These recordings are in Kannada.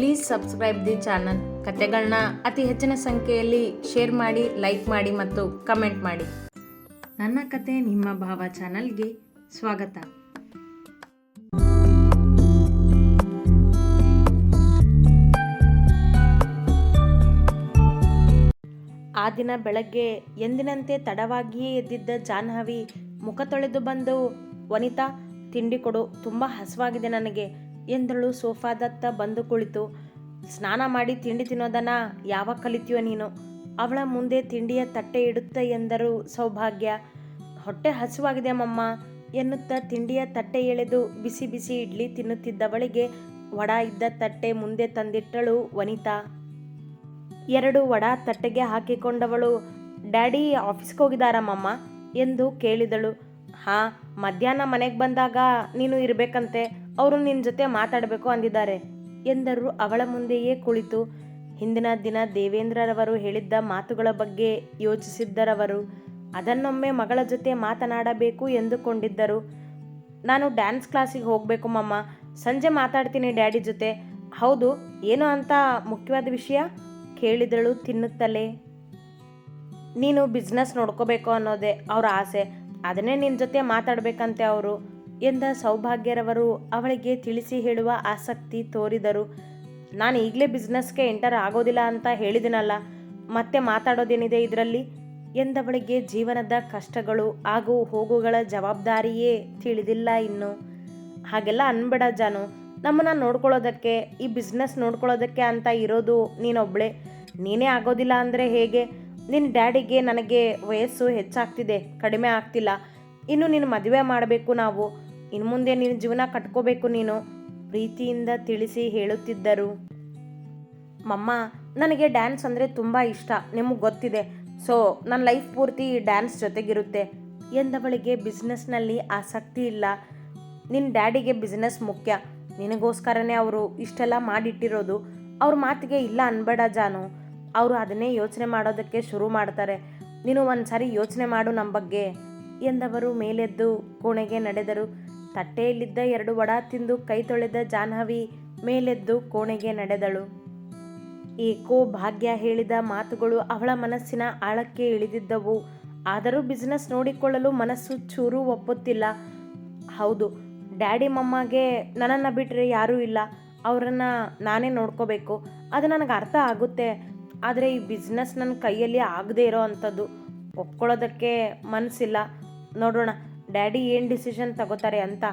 ಪ್ಲೀಸ್ ಸಬ್ಸ್ಕ್ರೈಬ್ ದಿ ಚಾನಲ್ ಕತೆಗಳನ್ನ ಅತಿ ಹೆಚ್ಚಿನ ಸಂಖ್ಯೆಯಲ್ಲಿ ಶೇರ್ ಮಾಡಿ ಲೈಕ್ ಮಾಡಿ ಮತ್ತು ಕಮೆಂಟ್ ಮಾಡಿ. ನನ್ನ ಕತೆ ನಿಮ್ಮ ಭಾವ ಚಾನಲ್ಗೆ ಸ್ವಾಗತ. ಆ ದಿನ ಬೆಳಗ್ಗೆ ಎಂದಿನಂತೆ ತಡವಾಗಿಯೇ ಎದ್ದಿದ್ದ ಜಾಹ್ನವಿ ಮುಖ ತೊಳೆದು ಬಂದು, ವನಿತಾ, ತಿಂಡಿ ಕೊಡು. ತುಂಬ ಹಸುವಾಗಿದೆ ನನಗೆ. ಎಂದಳು. ಸೋಫಾದತ್ತ ಬಂದು ಕುಳಿತು, ಸ್ನಾನ ಮಾಡಿ ತಿಂಡಿ ತಿನ್ನೋದನ್ನ ಯಾವಾಗ ಕಲಿತೀಯೋ ನೀನು? ಅವಳ ಮುಂದೆ ತಿಂಡಿಯ ತಟ್ಟೆ ಇಡುತ್ತೆ ಎಂದರು ಸೌಭಾಗ್ಯ. ಹೊಟ್ಟೆ ಹಸುವಾಗಿದೆ ಮಮ್ಮ ಎನ್ನುತ್ತ ತಿಂಡಿಯ ತಟ್ಟೆ ಎಳೆದು ಬಿಸಿ ಬಿಸಿ ಇಡ್ಲಿ ತಿನ್ನುತ್ತಿದ್ದವಳಿಗೆ ವಡ ಇದ್ದ ತಟ್ಟೆ ಮುಂದೆ ತಂದಿಟ್ಟಳು ವನಿತಾ. ಎರಡು ವಡ ತಟ್ಟೆಗೆ ಹಾಕಿಕೊಂಡವಳು, ಡ್ಯಾಡಿ ಆಫೀಸ್ಗೆ ಹೋಗಿದಾರಮ್ಮಮ್ಮ ಎಂದು ಕೇಳಿದಳು. ಹಾ, ಮಧ್ಯಾಹ್ನ ಮನೆಗೆ ಬಂದಾಗ ನೀನು ಇರಬೇಕಂತೆ. ಅವರು ನಿನ್ನ ಜೊತೆ ಮಾತಾಡಬೇಕು ಅಂದಿದ್ದಾರೆ. ಎಂದರು. ಅವಳ ಮುಂದೆಯೇ ಕುಳಿತು. ಹಿಂದಿನ ದಿನ ದೇವೇಂದ್ರರವರು ಹೇಳಿದ್ದ ಮಾತುಗಳ ಬಗ್ಗೆ ಯೋಚಿಸಿದ್ದರವರು. ಅದನ್ನೊಮ್ಮೆ ಮಗಳ ಜೊತೆ ಮಾತನಾಡಬೇಕು ಎಂದುಕೊಂಡಿದ್ದರು. ನಾನು ಡ್ಯಾನ್ಸ್ ಕ್ಲಾಸಿಗೆ ಹೋಗಬೇಕು ಮಮ್ಮ ಸಂಜೆ ಮಾತಾಡ್ತೀನಿ ಡ್ಯಾಡಿ ಜೊತೆ. ಹೌದು, ಏನು ಅಂತ ಮುಖ್ಯವಾದ ವಿಷಯ? ಕೇಳಿದಳು ತಿನ್ನುತ್ತಲೇ. ನೀನು ಬಿಸ್ನೆಸ್ ನೋಡ್ಕೋಬೇಕು ಅನ್ನೋದೇ ಅವರ ಆಸೆ. ಅದನ್ನೇ ನಿನ್ನ ಜೊತೆ ಮಾತಾಡಬೇಕಂತೆ ಅವರು. ಎಂದ ಸೌಭಾಗ್ಯರವರು ಅವಳಿಗೆ ತಿಳಿಸಿ ಹೇಳುವ ಆಸಕ್ತಿ ತೋರಿದರು. ನಾನು ಈಗಲೇ ಬಿಸ್ನೆಸ್ಗೆ ಎಂಟರ್ ಆಗೋದಿಲ್ಲ ಅಂತ ಹೇಳಿದಿನಲ್ಲ, ಮತ್ತೆ ಮಾತಾಡೋದೇನಿದೆ ಇದರಲ್ಲಿ? ಎಂದವಳಿಗೆ ಜೀವನದ ಕಷ್ಟಗಳು ಹಾಗೂ ಹೋಗುಗಳ ಜವಾಬ್ದಾರಿಯೇ ತಿಳಿದಿಲ್ಲ ಇನ್ನು. ಹಾಗೆಲ್ಲ ಅನ್ಬೇಡ ಜಾನು, ನಮ್ಮನ್ನ ನೋಡ್ಕೊಳ್ಳೋದಕ್ಕೆ, ಈ ಬಿಸ್ನೆಸ್ ನೋಡ್ಕೊಳ್ಳೋದಕ್ಕೆ ಅಂತ ಇರೋದು ನೀನೊಬ್ಳೆ. ನೀನೇ ಆಗೋದಿಲ್ಲ ಅಂದರೆ ಹೇಗೆ? ನಿನ್ನ ಡ್ಯಾಡಿಗೆ ನನಗೆ ವಯಸ್ಸು ಹೆಚ್ಚಾಗ್ತಿದೆ, ಕಡಿಮೆ ಆಗ್ತಿಲ್ಲ. ಇನ್ನು ನೀನು ಮದುವೆ ಮಾಡಬೇಕು ನಾವು. ಇನ್ನು ಮುಂದೆ ನೀನು ಜೀವನ ಕಟ್ಕೋಬೇಕು ನೀನು. ಪ್ರೀತಿಯಿಂದ ತಿಳಿಸಿ ಹೇಳುತ್ತಿದ್ದರು. ಮಮ್ಮ, ನನಗೆ ಡ್ಯಾನ್ಸ್ ಅಂದರೆ ತುಂಬ ಇಷ್ಟ, ನಿಮಗೆ ಗೊತ್ತಿದೆ. ಸೊ ನನ್ನ ಲೈಫ್ ಪೂರ್ತಿ ಡ್ಯಾನ್ಸ್ ಜೊತೆಗಿರುತ್ತೆ. ಎಂದವಳಿಗೆ ಬಿಸ್ನೆಸ್ನಲ್ಲಿ ಆಸಕ್ತಿ ಇಲ್ಲ. ನಿನ್ನ ಡ್ಯಾಡಿಗೆ ಬಿಸ್ನೆಸ್ ಮುಖ್ಯ. ನಿನಗೋಸ್ಕರನೇ ಅವರು ಇಷ್ಟೆಲ್ಲ ಮಾಡಿಟ್ಟಿರೋದು. ಅವ್ರ ಮಾತಿಗೆ ಇಲ್ಲ ಅನ್ಬೇಡ ಜಾನು. ಅವರು ಅದನ್ನೇ ಯೋಚನೆ ಮಾಡೋದಕ್ಕೆ ಶುರು ಮಾಡ್ತಾರೆ. ನೀನು ಒಂದು ಸಾರಿ ಯೋಚನೆ ಮಾಡು ನಮ್ಮ ಬಗ್ಗೆ, ಎಂದವರು ಮೇಲೆದ್ದು ಕೋಣೆಗೆ ನಡೆದರು. ತಟ್ಟೆಯಲ್ಲಿದ್ದ ಎರಡು ವಡ ತಿಂದು ಕೈ ತೊಳೆದ ಜಾಹ್ನವಿ ಮೇಲೆದ್ದು ಕೋಣೆಗೆ ನಡೆದಳು. ಏಕೋ ಭಾಗ್ಯ ಹೇಳಿದ ಮಾತುಗಳು ಅವಳ ಮನಸ್ಸಿನ ಆಳಕ್ಕೆ ಇಳಿದಿದ್ದವು. ಆದರೂ ಬಿಸ್ನೆಸ್ ನೋಡಿಕೊಳ್ಳಲು ಮನಸ್ಸು ಚೂರು ಒಪ್ಪುತ್ತಿಲ್ಲ. ಹೌದು, ಡ್ಯಾಡಿ ಮಮ್ಮಗೆ ನನ್ನನ್ನು ಬಿಟ್ಟರೆ ಯಾರೂ ಇಲ್ಲ. ಅವರನ್ನು ನಾನೇ ನೋಡ್ಕೋಬೇಕು. ಅದು ನನಗೆ ಅರ್ಥ ಆಗುತ್ತೆ. ಆದರೆ ಈ ಬಿಸ್ನೆಸ್ ನನ್ನ ಕೈಯಲ್ಲಿ ಆಗದೇ ಇರೋ ಅಂಥದ್ದು. ಒಪ್ಕೊಳ್ಳೋದಕ್ಕೆ ಮನಸ್ಸಿಲ್ಲ. ನೋಡೋಣ. ಡ್ಯಾಡಿ ಏನು ಡಿಸಿಷನ್ ತಗೋತಾರೆ ಅಂತ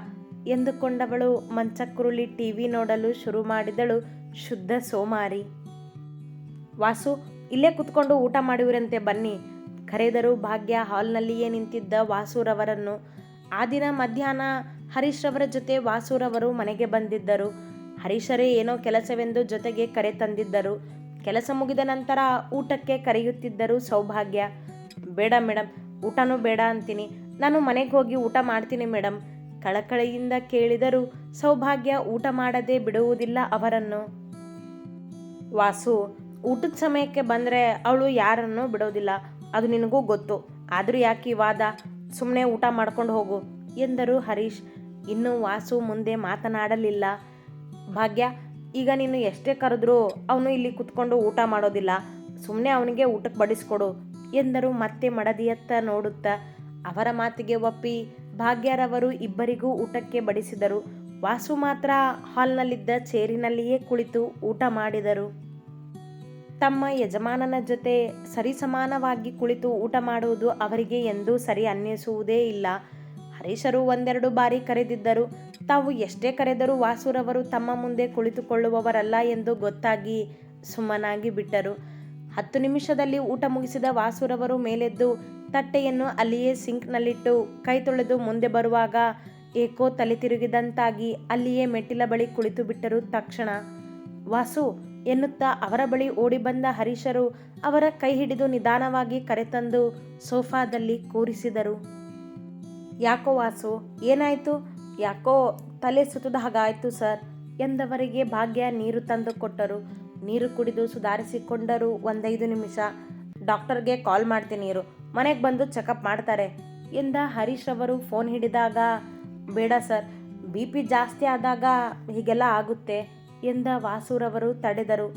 ಎಂದುಕೊಂಡವಳು ಮಂಚಕ್ಕುರುಳಿ ಟಿ ವಿ ನೋಡಲು ಶುರು ಮಾಡಿದಳು ಶುದ್ಧ ಸೋಮಾರಿ. ವಾಸು, ಇಲ್ಲೇ ಕುತ್ಕೊಂಡು ಊಟ ಮಾಡಿವರಂತೆ ಬನ್ನಿ. ಕರೆದರು ಭಾಗ್ಯ ಹಾಲ್ನಲ್ಲಿಯೇ ನಿಂತಿದ್ದ ವಾಸುರವರನ್ನು. ಆ ದಿನ ಮಧ್ಯಾಹ್ನ ಹರೀಶ್ ರವರ ಜೊತೆ ವಾಸುರವರು ಮನೆಗೆ ಬಂದಿದ್ದರು. ಹರೀಶರೇ ಏನೋ ಕೆಲಸವೆಂದು ಜೊತೆಗೆ ಕರೆ ತಂದಿದ್ದರು. ಕೆಲಸ ಮುಗಿದ ನಂತರ ಊಟಕ್ಕೆ ಕರೆಯುತ್ತಿದ್ದರು ಸೌಭಾಗ್ಯ. ಬೇಡ ಮೇಡಮ್ ಊಟನೂ ಬೇಡ ಅಂತೀನಿ. ನಾನು ಮನೆಗೆ ಹೋಗಿ ಊಟ ಮಾಡ್ತೀನಿ ಮೇಡಮ್ ಕಳಕಳಿಯಿಂದ ಕೇಳಿದರೂ ಸೌಭಾಗ್ಯ ಊಟ ಮಾಡದೆ ಬಿಡುವುದಿಲ್ಲ ಅವರನ್ನು. ವಾಸು, ಊಟದ ಸಮಯಕ್ಕೆ ಬಂದರೆ ಅವಳು ಯಾರನ್ನು ಬಿಡೋದಿಲ್ಲ. ಅದು ನಿನಗೂ ಗೊತ್ತು. ಆದರೂ ಯಾಕೆ ವಾದ? ಸುಮ್ಮನೆ ಊಟ ಮಾಡ್ಕೊಂಡು ಹೋಗು ಎಂದರು ಹರೀಶ್. ಇನ್ನು ವಾಸು ಮುಂದೆ ಮಾತನಾಡಲಿಲ್ಲ. ಭಾಗ್ಯ, ಈಗ ನೀನು ಎಷ್ಟೇ ಕರೆದ್ರೂ ಅವನು ಇಲ್ಲಿ ಕುತ್ಕೊಂಡು ಊಟ ಮಾಡೋದಿಲ್ಲ. ಸುಮ್ಮನೆ ಅವನಿಗೆ ಊಟಕ್ಕೆ ಬಡಿಸ್ಕೊಡು ಎಂದರು ಮತ್ತೆ ಮಡದಿಯತ್ತ ನೋಡುತ್ತಾ ಅವರ ಮಾತಿಗೆ ಒಪ್ಪಿ ಭಾಗ್ಯರವರು ಇಬ್ಬರಿಗೂ ಊಟಕ್ಕೆ ಬಡಿಸಿದರು. ವಾಸು ಮಾತ್ರ ಹಾಲ್ನಲ್ಲಿದ್ದ ಚೇರಿನಲ್ಲಿಯೇ ಕುಳಿತು ಊಟ ಮಾಡಿದರು. ತಮ್ಮ ಯಜಮಾನನ ಜೊತೆ ಸರಿಸಮಾನವಾಗಿ ಕುಳಿತು ಊಟ ಮಾಡುವುದು ಅವರಿಗೆ ಎಂದೂ ಸರಿ ಅನ್ನಿಸುವುದೇ ಇಲ್ಲ. ಹರೀಶರು ಒಂದೆರಡು ಬಾರಿ ಕರೆದಿದ್ದರು. ತಾವು ಎಷ್ಟೇ ಕರೆದರೂ ವಾಸುರವರು ತಮ್ಮ ಮುಂದೆ ಕುಳಿತುಕೊಳ್ಳುವವರಲ್ಲ ಎಂದು ಗೊತ್ತಾಗಿ ಸುಮ್ಮನಾಗಿ ಬಿಟ್ಟರು. ಹತ್ತು ನಿಮಿಷದಲ್ಲಿ ಊಟ ಮುಗಿಸಿದ ವಾಸುರವರು ಮೇಲೆದ್ದು ತಟ್ಟೆಯನ್ನು ಅಲ್ಲಿಯೇ ಸಿಂಕ್ನಲ್ಲಿಟ್ಟು ಕೈ ತೊಳೆದು ಮುಂದೆ ಬರುವಾಗ ಏಕೋ ತಲೆ ತಿರುಗಿದಂತಾಗಿ ಅಲ್ಲಿಯೇ ಮೆಟ್ಟಿಲ ಬಳಿ ಕುಳಿತು ಬಿಟ್ಟರು ತಕ್ಷಣ. ವಾಸು ಎನ್ನುತ್ತಾ ಅವರ ಬಳಿ ಓಡಿ ಬಂದ ಹರೀಶರು ಅವರ ಕೈ ಹಿಡಿದು ನಿಧಾನವಾಗಿ ಕರೆತಂದು ಸೋಫಾದಲ್ಲಿ ಕೂರಿಸಿದರು. ಯಾಕೋ ವಾಸು, ಏನಾಯಿತು? ಯಾಕೋ ತಲೆ ಸುತ್ತದ ಹಾಗಾಯಿತು ಸರ್ ಎಂದವರಿಗೆ ಭಾಗ್ಯ ನೀರು ತಂದು ಕೊಟ್ಟರು. ನೀರು ಕುಡಿದು ಸುಧಾರಿಸಿಕೊಂಡರು ಒಂದೈದು ನಿಮಿಷ. ಡಾಕ್ಟರ್ಗೆ ಕಾಲ್ ಮಾಡ್ತೀನಿ ಇರು. ಮನೆಗೆ ಬಂದು ಚೆಕಪ್ ಮಾಡ್ತಾರೆ. ಎಂದ ಹರೀಶ್ ಅವರು ಫೋನ್ ಹಿಡಿದಾಗ, ಬೇಡ ಸರ್, ಬಿ ಪಿ ಜಾಸ್ತಿ ಆದಾಗ ಹೀಗೆಲ್ಲ ಆಗುತ್ತೆ ಎಂದ ವಾಸುರವರು ತಡೆದರು.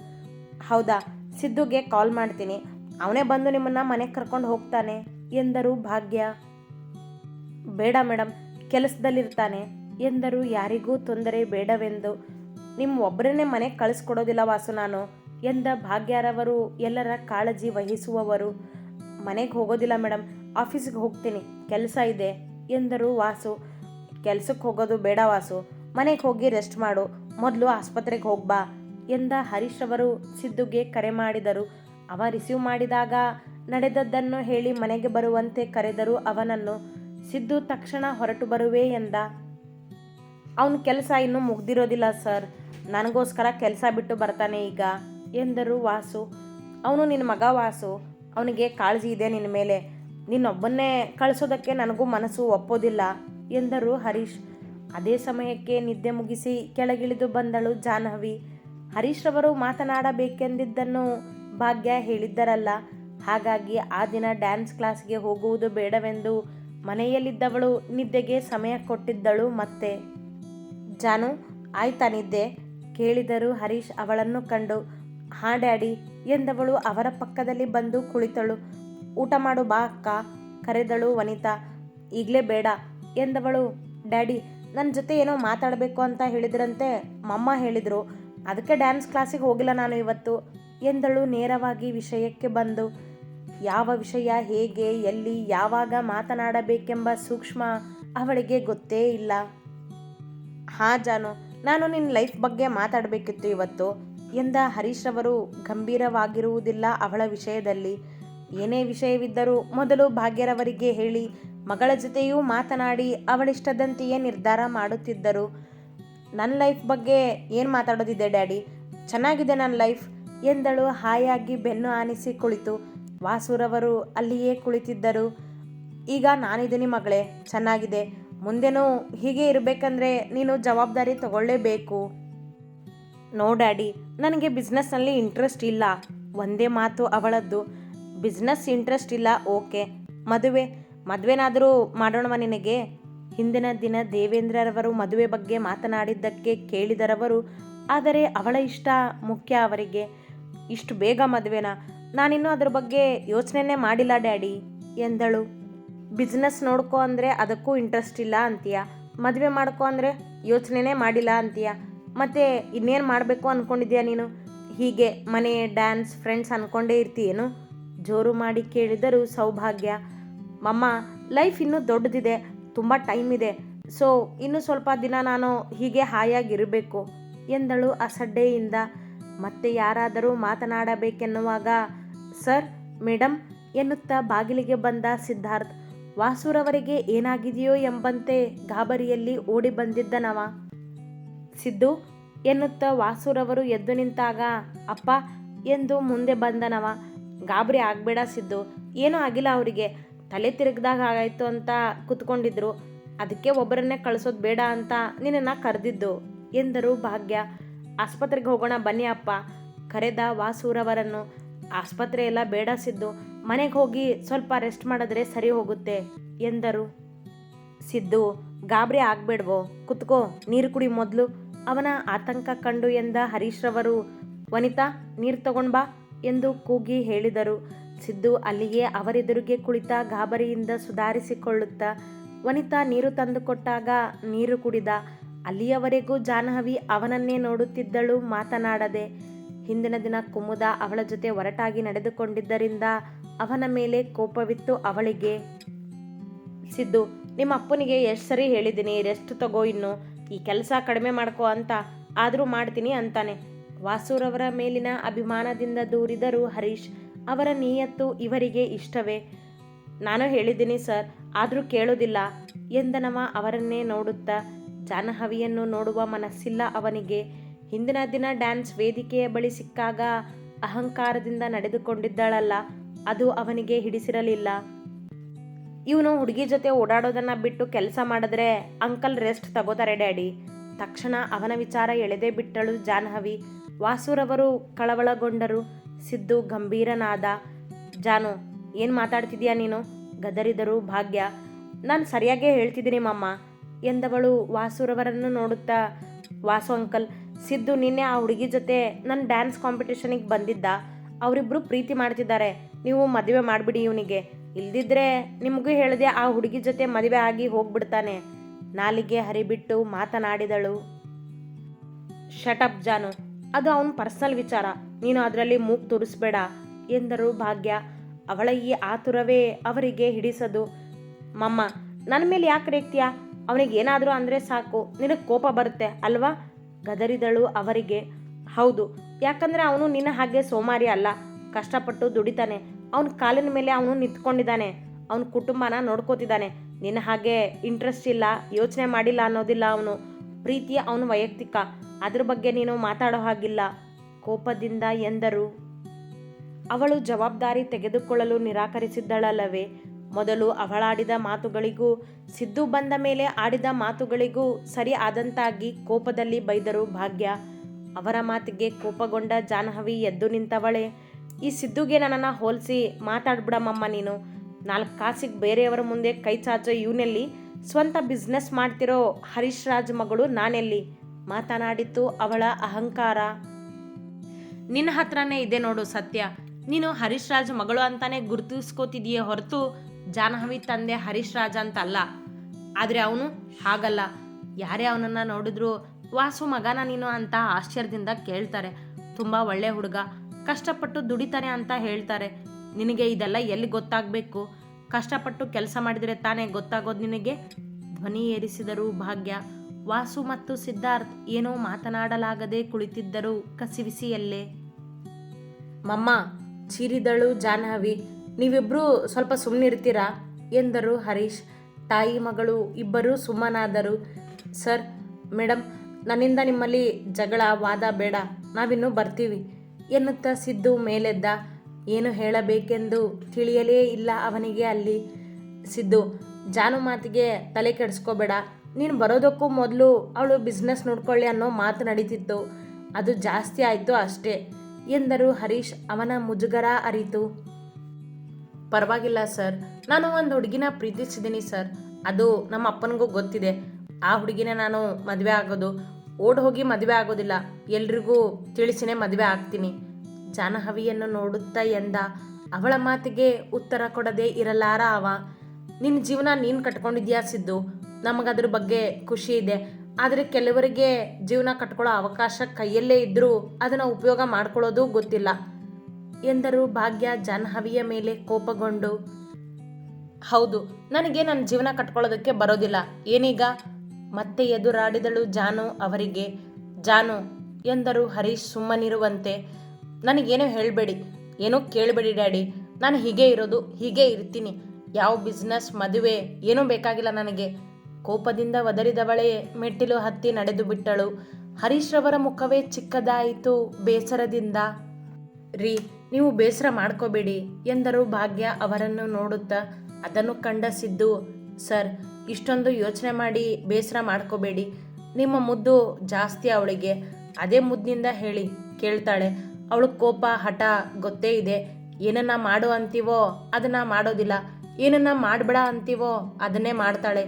ಹೌದಾ, ಸಿದ್ದುಗೆ ಕಾಲ್ ಮಾಡ್ತೀನಿ. ಅವನೇ ಬಂದು ನಿಮ್ಮನ್ನ ಮನೆಗೆ ಕರ್ಕೊಂಡು ಹೋಗ್ತಾನೆ ಎಂದರು ಭಾಗ್ಯ. ಬೇಡ ಮೇಡಮ್ ಕೆಲಸದಲ್ಲಿರ್ತಾನೆ ಎಂದರು ಯಾರಿಗೂ ತೊಂದರೆ ಬೇಡವೆಂದು. ನಿಮ್ಮ ಒಬ್ಬರನ್ನೇ ಮನೆಗೆ ಕಳಿಸ್ಕೊಡೋದಿಲ್ಲ ವಾಸು ನಾನು. ಎಂದ ಭಾಗ್ಯರವರು, ಎಲ್ಲರ ಕಾಳಜಿ ವಹಿಸುವವರು. ಮನೆಗೆ ಹೋಗೋದಿಲ್ಲ ಮೇಡಮ್ ಆಫೀಸಿಗೆ ಹೋಗ್ತೀನಿ, ಕೆಲಸ ಇದೆ, ಎಂದರು ವಾಸು. ಕೆಲಸಕ್ಕೆ ಹೋಗೋದು ಬೇಡ ವಾಸು, ಮನೆಗೆ ಹೋಗಿ ರೆಸ್ಟ್ ಮಾಡು, ಮೊದಲು ಆಸ್ಪತ್ರೆಗೆ ಹೋಗ್ಬಾ ಎಂದ ಹರೀಶ್ ಅವರು ಸಿದ್ದುಗೆ ಕರೆ ಮಾಡಿದರು. ಅವ ರಿಸೀವ್ ಮಾಡಿದಾಗ ನಡೆದದ್ದನ್ನು ಹೇಳಿ ಮನೆಗೆ ಬರುವಂತೆ ಕರೆದರು ಅವನನ್ನು. ಸಿದ್ದು ತಕ್ಷಣ ಹೊರಟು ಬರುವೆ ಎಂದ. ಅವನ ಕೆಲಸ ಇನ್ನೂ ಮುಗ್ದಿರೋದಿಲ್ಲ ಸರ್ ನನಗೋಸ್ಕರ ಕೆಲಸ ಬಿಟ್ಟು ಬರ್ತಾನೆ ಈಗ, ಎಂದರು ವಾಸು. ಅವನು ನಿನ್ನ ಮಗ ವಾಸು. ಅವನಿಗೆ ಕಾಳಜಿ ಇದೆ ನಿನ್ನ ಮೇಲೆ. ನಿನ್ನೊಬ್ಬನ್ನೇ ಕಳಿಸೋದಕ್ಕೆ ನನಗೂ ಮನಸ್ಸು ಒಪ್ಪೋದಿಲ್ಲ, ಎಂದರು ಹರೀಶ್. ಅದೇ ಸಮಯಕ್ಕೆ ನಿದ್ದೆ ಮುಗಿಸಿ ಕೆಳಗಿಳಿದು ಬಂದಳು ಜಾಹ್ನವಿ. ಹರೀಶ್ ರವರು ಮಾತನಾಡಬೇಕೆಂದಿದ್ದನ್ನು ಭಾಗ್ಯ ಹೇಳಿದ್ದರಲ್ಲ. ಹಾಗಾಗಿ ಆ ದಿನ ಡ್ಯಾನ್ಸ್ ಕ್ಲಾಸ್ಗೆ ಹೋಗುವುದು ಬೇಡವೆಂದು ಮನೆಯಲ್ಲಿದ್ದವಳು ನಿದ್ದೆಗೆ ಸಮಯ ಕೊಟ್ಟಿದ್ದಳು ಮತ್ತೆ. ಜಾನು, ಆಯ್ತಾ ನಿದ್ದೆ? ಕೇಳಿದರು ಹರೀಶ್ ಅವಳನ್ನು ಕಂಡು, ಹಾ, ಡ್ಯಾಡಿ, ಎಂದವಳು ಅವರ ಪಕ್ಕದಲ್ಲಿ ಬಂದು ಕುಳಿತಳು. ಊಟ ಮಾಡು, ಬಾ, ಅಕ್ಕ, ಕರೆದಳು ವನಿತಾ. ಈಗಲೇ ಬೇಡ, ಎಂದವಳು. ಡ್ಯಾಡಿ ನನ್ನ ಜೊತೆ ಏನೋ ಮಾತಾಡಬೇಕು ಅಂತ ಹೇಳಿದ್ರಂತೆ, ಮಮ್ಮ ಹೇಳಿದರು. ಅದಕ್ಕೆ ಡ್ಯಾನ್ಸ್ ಕ್ಲಾಸಿಗೆ ಹೋಗಿಲ್ಲ ನಾನು ಇವತ್ತು, ಎಂದಳು ನೇರವಾಗಿ ವಿಷಯಕ್ಕೆ ಬಂದು. ಯಾವ ವಿಷಯ, ಹೇಗೆ, ಎಲ್ಲಿ, ಯಾವಾಗ ಮಾತನಾಡಬೇಕೆಂಬ ಸೂಕ್ಷ್ಮ ಅವಳಿಗೆ ಗೊತ್ತೇ ಇಲ್ಲ. ಹಾ, ಜಾನು ನಾನು ನಿನ್ನ ಲೈಫ್ ಬಗ್ಗೆ ಮಾತಾಡಬೇಕಿತ್ತು ಇವತ್ತು. ಎಂದ ಹರೀಶ್ ರವರು ಗಂಭೀರವಾಗಿರುವುದಿಲ್ಲ ಅವಳ ವಿಷಯದಲ್ಲಿ. ಏನೇ ವಿಷಯವಿದ್ದರೂ ಮೊದಲು ಭಾಗ್ಯರವರಿಗೆ ಹೇಳಿ, ಮಗಳ ಜೊತೆಯೂ ಮಾತನಾಡಿ ಅವಳಿಷ್ಟದಂತೆಯೇ ನಿರ್ಧಾರ ಮಾಡುತ್ತಿದ್ದರು. ನನ್ನ ಲೈಫ್ ಬಗ್ಗೆ ಏನು ಮಾತಾಡೋದಿದೆ ಡ್ಯಾಡಿ? ಚೆನ್ನಾಗಿದೆ ನನ್ನ ಲೈಫ್, ಎಂದಳು ಹಾಯಾಗಿ ಬೆನ್ನು ಆನಿಸಿ ಕುಳಿತು. ವಾಸುರವರು ಅಲ್ಲಿಯೇ ಕುಳಿತಿದ್ದರು. ಈಗ ನಾನಿದ್ದೀನಿ ಮಗಳೇ, ಚೆನ್ನಾಗಿದೆ. ಮುಂದೆನೂ ಹೀಗೆ ಇರಬೇಕಂದ್ರೆ ನೀನು ಜವಾಬ್ದಾರಿ ತಗೊಳ್ಳೇಬೇಕು. ನೋ ಡ್ಯಾಡಿ, ನನಗೆ ಬಿಸ್ನೆಸ್ನಲ್ಲಿ ಇಂಟ್ರೆಸ್ಟ್ ಇಲ್ಲ. ಒಂದೇ ಮಾತು ಅವಳದ್ದು. ಬಿಸ್ನೆಸ್ ಇಂಟ್ರೆಸ್ಟ್ ಇಲ್ಲ, ಓಕೆ. ಮದುವೆ, ಮದುವೆನಾದರೂ ಮಾಡೋಣವ ನಿನಗೆ? ಹಿಂದಿನ ದಿನ ದೇವೇಂದ್ರರವರು ಮದುವೆ ಬಗ್ಗೆ ಮಾತನಾಡಿದ್ದಕ್ಕೆ ಕೇಳಿದರವರು, ಆದರೆ ಅವಳ ಇಷ್ಟ ಮುಖ್ಯ ಅವರಿಗೆ. ಇಷ್ಟು ಬೇಗ ಮದುವೆನಾ? ನಾನಿನ್ನೂ ಅದ್ರ ಬಗ್ಗೆ ಯೋಚನೆನೇ ಮಾಡಿಲ್ಲ ಡ್ಯಾಡಿ, ಎಂದಳು. ಬಿಸ್ನೆಸ್ ನೋಡ್ಕೊ ಅಂದರೆ ಅದಕ್ಕೂ ಇಂಟ್ರೆಸ್ಟ್ ಇಲ್ಲ ಅಂತೀಯ? ಮದುವೆ ಮಾಡ್ಕೊ ಅಂದರೆ ಯೋಚನೆನೇ ಮಾಡಿಲ್ಲ ಅಂತೀಯ? ಮತ್ತು ಇನ್ನೇನು ಮಾಡಬೇಕು ಅಂದ್ಕೊಂಡಿದ್ಯಾ ನೀನು? ಹೀಗೆ ಮನೆ ಡ್ಯಾನ್ಸ್ ಫ್ರೆಂಡ್ಸ್ ಅಂದ್ಕೊಂಡೇ ಇರ್ತೀಯೇನು? ಜೋರು ಮಾಡಿ ಕೇಳಿದರೂ ಸೌಭಾಗ್ಯ. ಮಮ್ಮ ಲೈಫ್ ಇನ್ನೂ ದೊಡ್ಡದಿದೆ, ತುಂಬ ಟೈಮ್ ಇದೆ. ಸೊ ಇನ್ನು ಸ್ವಲ್ಪ ದಿನ ನಾನು ಹೀಗೆ ಹಾಯಾಗಿರಬೇಕು, ಎಂದಳು ಅಸಡ್ಡೆಯಿಂದ. ಮತ್ತೆ ಯಾರಾದರೂ ಮಾತನಾಡಬೇಕೆನ್ನುವಾಗ, ಸರ್ ಮೇಡಮ್ ಎನ್ನುತ್ತಾ ಬಾಗಿಲಿಗೆ ಬಂದ ಸಿದ್ಧಾರ್ಥ್. ವಾಸುರವರಿಗೆ ಏನಾಗಿದೆಯೋ ಎಂಬಂತೆ ಗಾಬರಿಯಲ್ಲಿ ಓಡಿ ಬಂದಿದ್ದನವ. ಸಿದ್ದು, ಎನ್ನುತ್ತ ವಾಸುರವರು ಎದ್ದು ನಿಂತಾಗ, ಅಪ್ಪ ಎಂದು ಮುಂದೆ ಬಂದನವ. ಗಾಬರಿ ಆಗಬೇಡ ಸಿದ್ದು, ಏನೂ ಆಗಿಲ್ಲ ಅವರಿಗೆ. ತಲೆ ತಿರುಗಿದಾಗ ಆಗಾಯ್ತು ಅಂತ ಕುತ್ಕೊಂಡಿದ್ರು. ಅದಕ್ಕೆ ಒಬ್ಬರನ್ನೇ ಕಳಿಸೋದು ಬೇಡ ಅಂತ ನಿನ್ನನ್ನು ಕರೆದಿದ್ದು ಎಂದರು ಭಾಗ್ಯ. ಆಸ್ಪತ್ರೆಗೆ ಹೋಗೋಣ ಬನ್ನಿ ಅಪ್ಪ, ಕರೆದ ವಾಸೂರವರನ್ನು. ಆಸ್ಪತ್ರೆ ಎಲ್ಲ ಬೇಡ ಸಿದ್ದು ಮನೆಗೆ ಹೋಗಿ ಸ್ವಲ್ಪ ರೆಸ್ಟ್ ಮಾಡಿದ್ರೆ ಸರಿ ಹೋಗುತ್ತೆ ಎಂದರು. ಸಿದ್ದು, ಗಾಬರಿ ಆಗಬೇಡ್ವೋ, ಕುತ್ಕೋ, ನೀರು ಕುಡಿ ಮೊದಲು. ಅವನ ಆತಂಕ ಕಂಡು ಎಂದ ಹರೀಶ್ರವರು ವನಿತಾ, ನೀರು ತಗೊಂಡ್ ಬಾ ಎಂದು ಕೂಗಿ ಹೇಳಿದರು. ಸಿದ್ದು ಅಲ್ಲಿಯೇ ಅವರೆದುರಿಗೆ ಕುಳಿತ ಗಾಬರಿಯಿಂದ ಸುಧಾರಿಸಿಕೊಳ್ಳುತ್ತಾ, ವನಿತಾ, ನೀರು ತಂದುಕೊಟ್ಟಾಗ ನೀರು ಕುಡಿದ. ಅಲ್ಲಿಯವರೆಗೂ ಜಾಹ್ನವಿ ಅವನನ್ನೇ ನೋಡುತ್ತಿದ್ದಳು ಮಾತನಾಡದೆ. ಹಿಂದಿನ ದಿನ ಕುಮುದ ಅವಳ ಜೊತೆ ಒರಟಾಗಿ ನಡೆದುಕೊಂಡಿದ್ದರಿಂದ ಅವನ ಮೇಲೆ ಕೋಪವಿತ್ತು. ಅವಳಿಗೆ, ಸಿದ್ದು, ನಿಮ್ಮ ಅಪ್ಪನಿಗೆ ಎಷ್ಟು ಸರಿ ಹೇಳಿದ್ದೀನಿ, ರೆಸ್ಟ್ ತಗೋ ಇನ್ನು. ಈ ಕೆಲಸ ಕಡಿಮೆ ಮಾಡ್ಕೋ ಅಂತ. ಆದರೂ ಮಾಡ್ತೀನಿ ಅಂತಾನೆ. ವಾಸುರವರ ಮೇಲಿನ ಅಭಿಮಾನದಿಂದ ದೂರಿದರು ಹರೀಶ್. ಅವರ ನಿಯತ್ತು ಇವರಿಗೆ ಇಷ್ಟವೇ. ನಾನು ಹೇಳಿದ್ದೀನಿ, ಸರ್. ಆದರೂ ಕೇಳೋದಿಲ್ಲ. ಎಂದನವ ಅವರನ್ನೇ ನೋಡುತ್ತಾ. ಜಾನಹವಿಯನ್ನು ನೋಡುವ ಮನಸ್ಸಿಲ್ಲ ಅವನಿಗೆ. ಹಿಂದಿನ ದಿನ ಡ್ಯಾನ್ಸ್ ವೇದಿಕೆಯ ಬಳಿ ಸಿಕ್ಕಾಗ ಅಹಂಕಾರದಿಂದ ನಡೆದುಕೊಂಡಿದ್ದಳಲ್ಲ. ಅದು ಅವನಿಗೆ ಹಿಡಿಸಿರಲಿಲ್ಲ. ಇವನು ಹುಡುಗಿ ಜೊತೆ ಓಡಾಡೋದನ್ನ ಬಿಟ್ಟು ಕೆಲಸ ಮಾಡಿದ್ರೆ ಅಂಕಲ್ ರೆಸ್ಟ್ ತಗೋತಾರೆ ಡ್ಯಾಡಿ. ತಕ್ಷಣ ಅವನ ವಿಚಾರ ಎಳೆದೆ ಬಿಟ್ಟಳು ಜಾಹ್ನವಿ. ವಾಸುರವರು ಕಳವಳಗೊಂಡರು. ಸಿದ್ದು ಗಂಭೀರನಾದ. ಜಾನು, ಏನು ಮಾತಾಡ್ತಿದ್ಯಾ ನೀನು? ಗದರಿದರು ಭಾಗ್ಯ. ನಾನು ಸರಿಯಾಗೇ ಹೇಳ್ತಿದ್ದೀನಿ ಮಮ್ಮ ಎಂದವಳು ವಾಸುರವರನ್ನು ನೋಡುತ್ತಾ, ವಾಸು ಅಂಕಲ್, ಸಿದ್ದು ನಿನ್ನೆ ಆ ಹುಡುಗಿ ಜೊತೆ ನನ್ನ ಡ್ಯಾನ್ಸ್ ಕಾಂಪಿಟೇಷನಿಗೆ ಬಂದಿದ್ದ. ಅವರಿಬ್ಬರು ಪ್ರೀತಿ ಮಾಡ್ತಿದ್ದಾರೆ. ನೀವು ಮದುವೆ ಮಾಡಿಬಿಡಿ ಇವನಿಗೆ. ಇಲ್ದಿದ್ರೆ ನಿಮಗೂ ಹೇಳಿದೆ ಆ ಹುಡುಗಿ ಜೊತೆ ಮದುವೆ ಆಗಿ ಹೋಗ್ಬಿಡ್ತಾನೆ. ನಾಲಿಗೆ ಹರಿಬಿಟ್ಟು ಮಾತನಾಡಿದಳು. ಶಟಪ್ ಜಾನು. ಅದು ಅವನ ಪರ್ಸನಲ್ ವಿಚಾರ. ನೀನು ಅದರಲ್ಲಿ ಮೂಗು ತುರಿಸ್ಬೇಡ ಎಂದರು ಭಾಗ್ಯ. ಅವಳ ಈ ಆತುರವೇ ಅವರಿಗೆ ಹಿಡಿಸದು. ಮಮ್ಮ ನನ್ನ ಮೇಲೆ ಯಾಕೆ ರೀತಿಯ ಅವನಿಗೆ ಏನಾದರೂ ಅಂದರೆ ಸಾಕು. ನಿನಗೆ ಕೋಪ ಬರುತ್ತೆ, ಅಲ್ವಾ? ಗದರಿದಳು ಅವರಿಗೆ. ಹೌದು. ಯಾಕಂದರೆ ಅವನು ನಿನ್ನ ಹಾಗೆ ಸೋಮಾರಿ ಅಲ್ಲ. ಕಷ್ಟಪಟ್ಟು ದುಡಿತಾನೆ. ಅವನ ಕಾಲಿನ ಮೇಲೆ ಅವನು ನಿಂತ್ಕೊಂಡಿದ್ದಾನೆ. ಅವನ ಕುಟುಂಬನ ನೋಡ್ಕೋತಿದ್ದಾನೆ. ನಿನ್ನ ಹಾಗೆ ಇಂಟ್ರೆಸ್ಟ್ ಇಲ್ಲ, ಯೋಚನೆ ಮಾಡಿಲ್ಲ ಅನ್ನೋದಿಲ್ಲ ಅವನು. ಪ್ರೀತಿ ಅವನು ವೈಯಕ್ತಿಕ. ಅದ್ರ ಬಗ್ಗೆ ನೀನು ಮಾತಾಡೋ ಹಾಗಿಲ್ಲ. ಕೋಪದಿಂದ ಎಂದರು. ಅವಳು ಜವಾಬ್ದಾರಿ ತೆಗೆದುಕೊಳ್ಳಲು ನಿರಾಕರಿಸಿದ್ದಳಲ್ಲವೇ? ಮೊದಲು ಅವಳಾಡಿದ ಮಾತುಗಳಿಗೂ, ಸಿದ್ದು ಬಂದ ಮೇಲೆ ಆಡಿದ ಮಾತುಗಳಿಗೂ ಸರಿ ಆದಂತಾಗಿ ಕೋಪದಲ್ಲಿ ಬೈದರು ಭಾಗ್ಯ. ಅವರ ಮಾತಿಗೆ ಕೋಪಗೊಂಡ ಜಾಹ್ನವಿ ಎದ್ದು ನಿಂತವಳೆ. ಈ ಸಿದ್ದುಗೆ ನನ್ನನ್ನು ಹೋಲಿಸಿ ಮಾತಾಡ್ಬಿಡಮ್ಮಮ್ಮ ನೀನು. ನಾಲ್ಕು ಕಾಸಿಗೆ ಬೇರೆಯವರ ಮುಂದೆ ಕೈ ಚಾಚೋ ಇವನಲ್ಲಿ? ಸ್ವಂತ ಬಿಸ್ನೆಸ್ ಮಾಡ್ತಿರೋ ಹರೀಶ್ ರಾಜ್ ಮಗಳು ನಾನೆಲ್ಲಿ? ಮಾತನಾಡಿತ್ತು ಅವಳ ಅಹಂಕಾರ. ನಿನ್ನ ಹತ್ರನೇ ಇದೆ ನೋಡು ಸತ್ಯ. ನೀನು ಹರೀಶ್ ರಾಜ್ ಮಗಳು ಅಂತಾನೆ ಗುರುತಿಸ್ಕೋತಿದೀಯ ಹೊರತು ಜಾಹ್ನವಿ ತಂದೆ ಹರೀಶ್ ರಾಜ ಅಂತ ಅಲ್ಲ ಆದರೆ ಅವನು ಹಾಗಲ್ಲ. ಯಾರೇ ಅವನನ್ನು ನೋಡಿದ್ರು ವಾಸು ಮಗನ ನೀನು ಅಂತ ಆಶ್ಚರ್ಯದಿಂದ ಕೇಳ್ತಾರೆ. ತುಂಬ ಒಳ್ಳೆ ಹುಡುಗ. ಕಷ್ಟಪಟ್ಟು ದುಡಿತಾನೆ ಅಂತ ಹೇಳ್ತಾರೆ. ನಿನಗೆ ಇದೆಲ್ಲ ಎಲ್ಲಿ ಗೊತ್ತಾಗಬೇಕು? ಕಷ್ಟಪಟ್ಟು ಕೆಲಸ ಮಾಡಿದರೆ ತಾನೇ ಗೊತ್ತಾಗೋದು ನಿನಗೆ? ಧ್ವನಿ ಏರಿಸಿದರು ಭಾಗ್ಯ. ವಾಸು ಮತ್ತು ಸಿದ್ಧಾರ್ಥ್ ಏನೋ ಮಾತನಾಡಲಾಗದೆ ಕುಳಿತಿದ್ದರು ಕಸಿವಿಸಿಯಲ್ಲೇ. ಮಮ್ಮ, ಚೀರಿದಳು ಜಾಹ್ನವಿ. ನೀವಿಬ್ಬರೂ ಸ್ವಲ್ಪ ಸುಮ್ಮನಿರ್ತೀರಾ ಎಂದರು ಹರೀಶ್. ತಾಯಿ ಮಗಳು ಇಬ್ಬರೂ ಸುಮ್ಮನಾದರು. ಸರ್ ಮೇಡಮ್ ನನ್ನಿಂದ ನಿಮ್ಮಲ್ಲಿ ಜಗಳ ವಾದ ಬೇಡ. ನಾವಿನ್ನೂ ಬರ್ತೀವಿ. ಎನ್ನುತ್ತಾ ಸಿದ್ದು ಮೇಲೆದ್ದ, ಏನು ಹೇಳಬೇಕೆಂದು ತಿಳಿಯಲೇ ಇಲ್ಲ ಅವನಿಗೆ ಅಲ್ಲಿ. ಸಿದ್ದು, ಜಾನು ಮಾತಿಗೆ ತಲೆ ಕೆಡಿಸ್ಕೋಬೇಡ. ನೀನು ಬರೋದಕ್ಕೂ ಮೊದಲು ಅವಳು ಬಿಸ್ನೆಸ್ ನೋಡ್ಕೊಳ್ಳಿ ಅನ್ನೋ ಮಾತು ನಡೀತಿತ್ತು. ಅದು ಜಾಸ್ತಿ ಆಯಿತು ಅಷ್ಟೇ, ಎಂದರು ಹರೀಶ್ ಅವನ ಮುಜುಗರ ಅರಿತು. ಪರವಾಗಿಲ್ಲ ಸರ್. ನಾನು ಒಂದು ಹುಡುಗಿನ ಪ್ರೀತಿಸಿದ್ದೀನಿ ಸರ್. ಅದು ನಮ್ಮ ಅಪ್ಪನಿಗೂ ಗೊತ್ತಿದೆ. ಆ ಹುಡುಗಿನ ನಾನು ಮದುವೆ ಆಗೋದು ಓಡ್ ಹೋಗಿ ಮದುವೆ ಆಗೋದಿಲ್ಲ. ಎಲ್ರಿಗೂ ತಿಳಿಸಿನೇ ಮದುವೆ ಆಗ್ತೀನಿ. ಜಾನಹವಿಯನ್ನು ನೋಡುತ್ತಾ ಎಂದ, ಅವಳ ಮಾತಿಗೆ ಉತ್ತರ ಕೊಡದೆ ಇರಲಾರ ಅವ. ನಿನ್ನ ಜೀವನ ನೀನು ಕಟ್ಕೊಂಡಿದ್ಯಾ ಸಿದ್ದು? ನಮಗದ್ರ ಬಗ್ಗೆ ಖುಷಿ ಇದೆ. ಆದರೆ ಕೆಲವರಿಗೆ ಜೀವನ ಕಟ್ಕೊಳ್ಳೋ ಅವಕಾಶ ಕೈಯಲ್ಲೇ ಇದ್ದರೂ ಅದನ್ನು ಉಪಯೋಗ ಮಾಡ್ಕೊಳ್ಳೋದು ಗೊತ್ತಿಲ್ಲ ಎಂದರು ಭಾಗ್ಯ ಜಾನಹವಿಯ ಮೇಲೆ ಕೋಪಗೊಂಡು. ಹೌದು, ನನಗೆ ನನ್ನ ಜೀವನ ಕಟ್ಕೊಳ್ಳೋದಕ್ಕೆ ಬರೋದಿಲ್ಲ. ಏನೀಗ? ಮತ್ತೆ ಎದುರಾಡಿದಳು ಜಾನು ಅವರಿಗೆ, ಜಾನು, ಎಂದರು ಹರೀಶ್ ಸುಮ್ಮನಿರುವಂತೆ, ನನಗೇನೋ ಹೇಳಬೇಡಿ, ಏನೋ ಕೇಳಬೇಡಿ ಡ್ಯಾಡಿ, ನಾನು ಹೀಗೆ ಇರೋದು, ಹೀಗೆ ಇರ್ತೀನಿ, ಯಾವ ಬಿಸ್ನೆಸ್ ಮದುವೆ, ಏನೂ ಬೇಕಾಗಿಲ್ಲ ನನಗೆ. ಕೋಪದಿಂದ ಒದರಿದವಳೇ ಮೆಟ್ಟಿಲು ಹತ್ತಿ ನಡೆದು ಬಿಟ್ಟಳು. ಹರೀಶ್ರವರ ಮುಖವೇ ಚಿಕ್ಕದಾಯಿತು ಬೇಸರದಿಂದ. ರೀ, ನೀವು ಬೇಸರ ಮಾಡ್ಕೋಬೇಡಿ, ಎಂದರು ಭಾಗ್ಯ ಅವರನ್ನು ನೋಡುತ್ತಾ. ಅದನ್ನು ಕಂಡ ಸಿದ್ದು ಸರ್, ಇಷ್ಟೊಂದು ಯೋಚನೆ ಮಾಡಿ ಬೇಸರ ಮಾಡ್ಕೋಬೇಡಿ. ನಿಮ್ಮ ಮುದ್ದು ಜಾಸ್ತಿ ಅವಳಿಗೆ. ಅದೇ ಮುದ್ದಿನಿಂದ ಹೇಳಿ, ಕೇಳ್ತಾಳೆ. ಅವಳು ಕೋಪ, ಹಠ, ಗೊತ್ತೇ ಇದೆ. ಏನನ್ನ ಮಾಡು ಅಂತೀವೋ ಅದನ್ನ ಮಾಡೋದಿಲ್ಲ. ಏನನ್ನ ಮಾಡಬೇಡ ಅಂತೀವೋ ಅದನ್ನೇ ಮಾಡ್ತಾಳೆ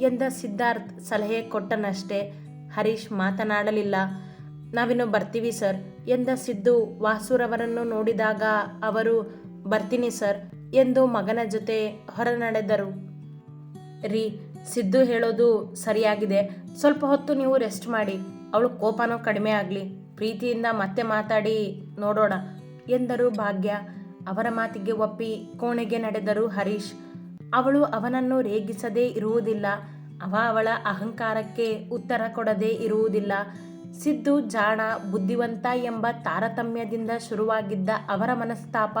ಎಂದ ಸಿದ್ಧಾರ್ಥ್ ಸಲಹೆ ಕೊಟ್ಟನಷ್ಟೇ. ಹರೀಶ್ ಮಾತನಾಡಲಿಲ್ಲ. ನಾವಿನ್ನು ಬರ್ತೀವಿ ಸರ್ ಎಂದ ಸಿದ್ದು ವಾಸುರವರನ್ನು ನೋಡಿದಾಗ ಅವರು, ಬರ್ತೀನಿ ಸರ್ ಎಂದು ಮಗನ ಜೊತೆ ಹೊರ ನಡೆದರು ರೀ, ಸಿದ್ದು ಹೇಳೋದು ಸರಿಯಾಗಿದೆ. ಸ್ವಲ್ಪ ಹೊತ್ತು ನೀವು ರೆಸ್ಟ್ ಮಾಡಿ. ಅವಳು ಕೋಪನೂ ಕಡಿಮೆ ಆಗಲಿ. ಪ್ರೀತಿಯಿಂದ ಮತ್ತೆ ಮಾತಾಡಿ ನೋಡೋಣ ಎಂದರು ಭಾಗ್ಯ. ಅವರ ಮಾತಿಗೆ ಒಪ್ಪಿ ಕೋಣೆಗೆ ನಡೆದರು ಹರೀಶ್. ಅವಳು ಅವನನ್ನು ರೇಗಿಸದೇ ಇರುವುದಿಲ್ಲ. ಅವ ಅವಳ ಅಹಂಕಾರಕ್ಕೆ ಉತ್ತರ ಕೊಡದೇ ಇರುವುದಿಲ್ಲ. ಸಿದ್ದು ಜಾಣ, ಬುದ್ಧಿವಂತ ಎಂಬ ತಾರತಮ್ಯದಿಂದ ಶುರುವಾಗಿದ್ದ ಅವರ ಮನಸ್ತಾಪ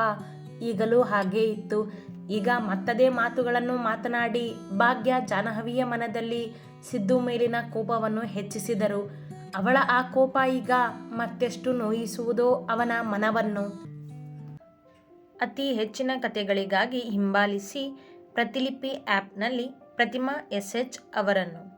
ಈಗಲೂ ಹಾಗೇ ಇತ್ತು. ಈಗ ಮತ್ತದೇ ಮಾತುಗಳನ್ನು ಮಾತನಾಡಿ ಭಾಗ್ಯ ಜಾಹ್ನವಿಯ ಮನದಲ್ಲಿ ಸಿದ್ದು ಮೇಲಿನ ಕೋಪವನ್ನು ಹೆಚ್ಚಿಸಿದರು. ಅವಳ ಆ ಕೋಪ ಈಗ ಮತ್ತೆಷ್ಟು ನೋಯಿಸುವುದೋ ಅವನ ಮನವನ್ನು ಅತಿ ಹೆಚ್ಚಿನ ಕಥೆಗಳಿಗಾಗಿ ಹಿಂಬಾಲಿಸಿ ಪ್ರತಿಲಿಪಿ ಆ್ಯಪ್ನಲ್ಲಿ ಪ್ರತಿಮಾ ಎಸ್ ಎಚ್ ಅವರನ್ನು